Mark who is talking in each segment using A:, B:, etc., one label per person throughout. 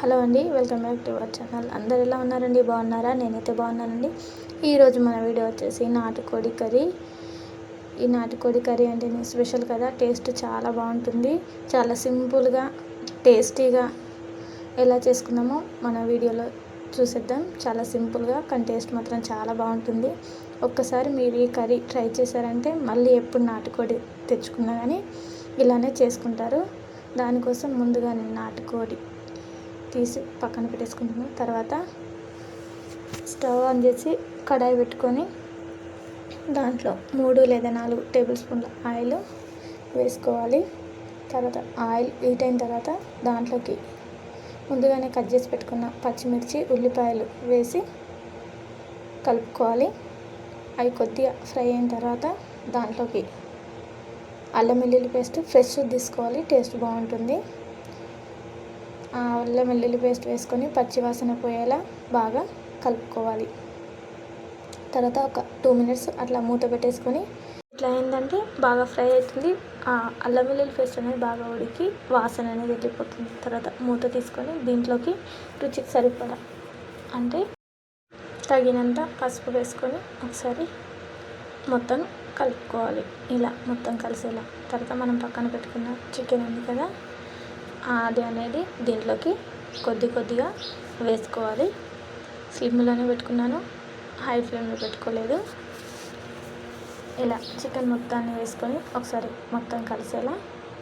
A: Hello అండి welcome back to our channel. అందరు ఎలా ఉన్నారండి? బాగున్నారా? నేనైతే బాగున్నానండి. ఈరోజు మన వీడియో వచ్చేసి నాటుకోడి కర్రీ. ఈ నాటుకోడి కర్రీ అంటే నేను స్పెషల్ కదా టేస్ట్ చాలా బాగుంటుంది. చాలా సింపుల్గా టేస్టీగా ఎలా చేసుకున్నామో మన వీడియోలో చూసేద్దాం. చాలా సింపుల్గా కానీ టేస్ట్ మాత్రం చాలా బాగుంటుంది. ఒక్కసారి మీరు ఈ కర్రీ ట్రై చేశారంటే మళ్ళీ ఎప్పుడు నాటుకోడి తెచ్చుకున్నా కానీ ఇలానే చేసుకుంటారు. దానికోసం ముందుగా నేను నాటుకోడి తీసి పక్కన పెట్టేసుకుంటున్నాను తర్వాత స్టవ్ ఆన్ చేసి కడాయి పెట్టుకొని దాంట్లో మూడు లేదా నాలుగు టేబుల్ స్పూన్ల ఆయిల్ వేసుకోవాలి. తర్వాత ఆయిల్ హీట్ అయిన తర్వాత దాంట్లోకి ముందుగానే కట్ చేసి పెట్టుకున్న పచ్చిమిర్చి ఉల్లిపాయలు వేసి కలుపుకోవాలి. అవి కొద్దిగా ఫ్రై అయిన తర్వాత దాంట్లోకి అల్లం వెల్లుల్లి పేస్ట్ ఫ్రెష్ తీసుకోవాలి. టేస్ట్ బాగుంటుంది. అల్లం వెల్లుల్లి పేస్ట్ వేసుకొని పచ్చివాసన పోయేలా బాగా కలుపుకోవాలి. తర్వాత ఒక టూ మినిట్స్ అట్లా మూత పెట్టేసుకొని ఇట్లా ఏంటంటే బాగా ఫ్రై అవుతుంది. అల్లం వెల్లుల్లి పేస్ట్ అనేది బాగా ఉడికి వాసన అనేది వెళ్ళిపోతుంది. తర్వాత మూత తీసుకొని దీంట్లోకి రుచికి సరిపడా అంటే తగినంత పసుపు వేసుకొని ఒకసారి మొత్తం కలుపుకోవాలి. ఇలా మొత్తం కలిసేలా. తర్వాత మనం పక్కన పెట్టుకున్న చికెన్ ఉంది కదా అది అనేది దీంట్లోకి కొద్ది కొద్దిగా వేసుకోవాలి. స్లిమ్లోనే పెట్టుకున్నాను. హై ఫ్లేమ్లో పెట్టుకోలేదు. ఇలా చికెన్ మొత్తాన్ని వేసుకొని ఒకసారి మొత్తం కలిసేలా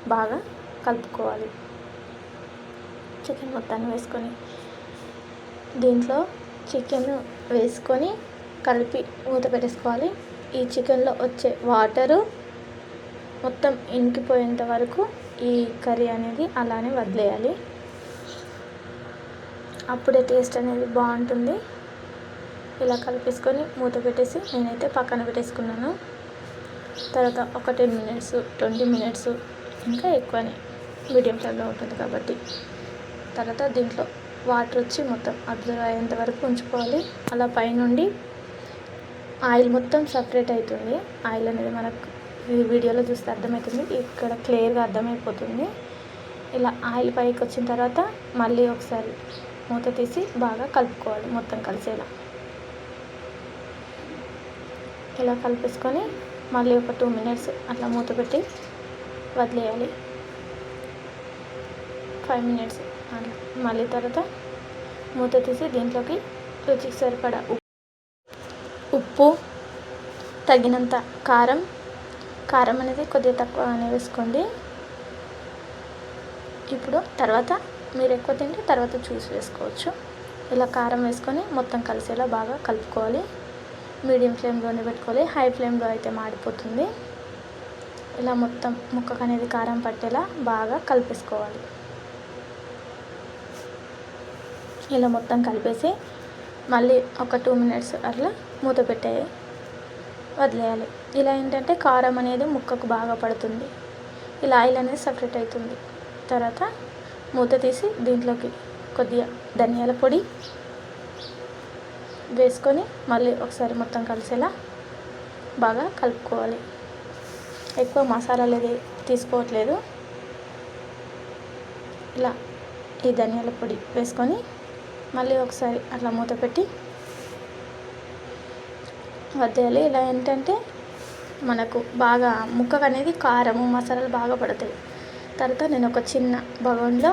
A: బాగా కలుపుకోవాలి. చికెన్ మొత్తాన్ని వేసుకొని దీంట్లో చికెన్ వేసుకొని కలిపి మూత పెట్టేసుకోవాలి. ఈ చికెన్లో వచ్చే వాటరు మొత్తం ఇంకిపోయేంత వరకు ఈ కర్రీ అనేది అలానే వదిలేయాలి. అప్పుడే టేస్ట్ అనేది బాగుంటుంది. ఇలా కలిపేసుకొని మూత పెట్టేసి నేనైతే పక్కన పెట్టేసుకున్నాను. తర్వాత ఒక టెన్ మినిట్స్ ట్వంటీ మినిట్స్ ఇంకా ఎక్కువనే మీడియం ఫ్లేమ్లో ఉంటుంది కాబట్టి. తర్వాత దీంట్లో వాటర్ వచ్చి మొత్తం అబ్జర్వ్ అయ్యేంత వరకు ఉంచుకోవాలి. అలా పైనుండి ఆయిల్ మొత్తం సపరేట్ అవుతుంది. ఆయిల్ అనేది మనకు వీడియోలో చూస్తే అర్థమవుతుంది. ఇక్కడ క్లియర్గా అర్థమైపోతుంది. ఇలా ఆయిల్ పైకి వచ్చిన తర్వాత మళ్ళీ ఒకసారి మూత తీసి బాగా కలుపుకోవాలి. మొత్తం కలిసేలా. ఇలా కలిపేసుకొని మళ్ళీ ఒక టూ మినిట్స్ అట్లా మూత పెట్టి వదిలేయాలి. ఫైవ్ మినిట్స్ అట్లా. మళ్ళీ తర్వాత మూత తీసి దీంట్లోకి రుచికి సరిపడా ఉప్పు తగినంత కారం కారం అనేది కొద్దిగా తక్కువగానే వేసుకోండి ఇప్పుడు తర్వాత మీరు ఎక్కువ తింటే తర్వాత చూసి వేసుకోవచ్చు. ఇలా కారం వేసుకొని మొత్తం కలిసేలా బాగా కలుపుకోవాలి. మీడియం ఫ్లేమ్లోనే పెట్టుకోవాలి. హై ఫ్లేమ్లో అయితే మాడిపోతుంది. ఇలా మొత్తం ముక్కకు అనేది కారం పట్టేలా బాగా కలిపేసుకోవాలి. ఇలా మొత్తం కలిపేసి మళ్ళీ ఒక టూ మినిట్స్ అట్లా మూత పెట్టే వదిలేయాలి. ఇలా ఏంటంటే కారం అనేది ముక్కకు బాగా పడుతుంది. ఇలా ఆయిల్ అనేది సపరేట్ అవుతుంది తర్వాత మూత తీసి దీంట్లోకి కొద్దిగా ధనియాల పొడి వేసుకొని మళ్ళీ ఒకసారి మొత్తం కలిసేలా బాగా కలుపుకోవాలి. ఎక్కువ మసాలాలు అనేది తీసుకోవట్లేదు. ఇలా ఈ ధనియాల పొడి వేసుకొని మళ్ళీ ఒకసారి అట్లా మూత పెట్టి వద్దేయాలి. ఇలా ఏంటంటే మనకు బాగా ముక్కకు అనేది కారము మసాలాలు బాగా పడతాయి. తర్వాత నేను ఒక చిన్న బగోన్లో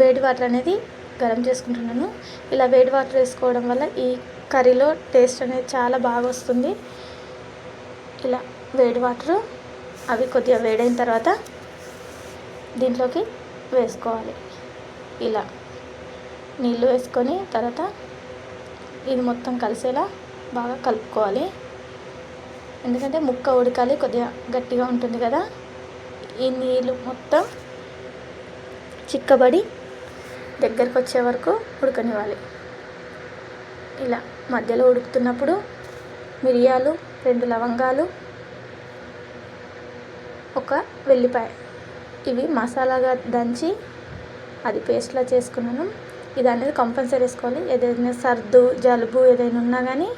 A: వేడి వాటర్ అనేది గరం చేసుకుంటున్నాను. ఇలా వేడి వాటర్ వేసుకోవడం వల్ల ఈ కర్రీలో టేస్ట్ అనేది చాలా బాగా వస్తుంది. ఇలా వేడి వాటర్ అవి కొద్దిగా వేడైన తర్వాత దీంట్లోకి వేసుకోవాలి. ఇలా నీళ్ళు వేసుకొని తర్వాత ఇది మొత్తం కలిసేలా బాగా కలుపుకోవాలి. ఎందుకంటే ముక్క ఉడకాలి కొద్దిగా గట్టిగా ఉంటుంది కదా. ఈ నీళ్ళు మొత్తం చిక్కబడి దగ్గరకు వచ్చే వరకు ఉడకనివ్వాలి. ఇలా మధ్యలో ఉడుకుతున్నప్పుడు మిరియాలు రెండు లవంగాలు ఒక వెల్లిపాయ. ఇవి మసాలాగా దంచి అది పేస్ట్లా చేసుకున్నాను. ఇది అనేది కంపల్సరీ వేసుకోవాలి. ఏదైనా సర్దు జలుబు ఏదైనా ఉన్నా కానీ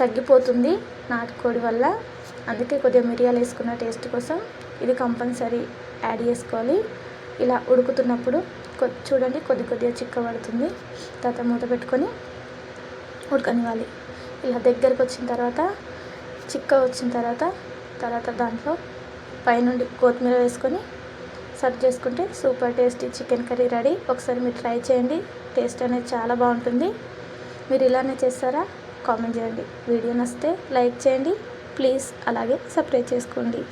A: తగ్గిపోతుంది. నాటుకోడి వల్ల. అందుకే కొద్దిగా మిరియాలు వేసుకున్న టేస్ట్ కోసం ఇది కంపల్సరీ యాడ్ చేసుకోవాలి. ఇలా ఉడుకుతున్నప్పుడు చూడండి కొద్ది కొద్దిగా చిక్కబడుతుంది. తర్వాత మూత పెట్టుకొని ఉడకనివ్వాలి. ఇలా దగ్గరకు వచ్చిన తర్వాత చిక్క వచ్చిన తర్వాత తర్వాత దాంట్లో పైనుండి కొత్తిమీర వేసుకొని సర్వ్ చేసుకుంటే super tasty chicken curry ready. ఒకసారి మీరు ట్రై చేయండి. టేస్ట్ అనేది చాలా బాగుంటుంది. మీరు ఇలానే చేస్తారా? కామెంట్ చేయండి. వీడియో నచ్చితే లైక్ చేయండి. ప్లీజ్ అలాగే సబ్స్క్రైబ్ చేసుకోండి.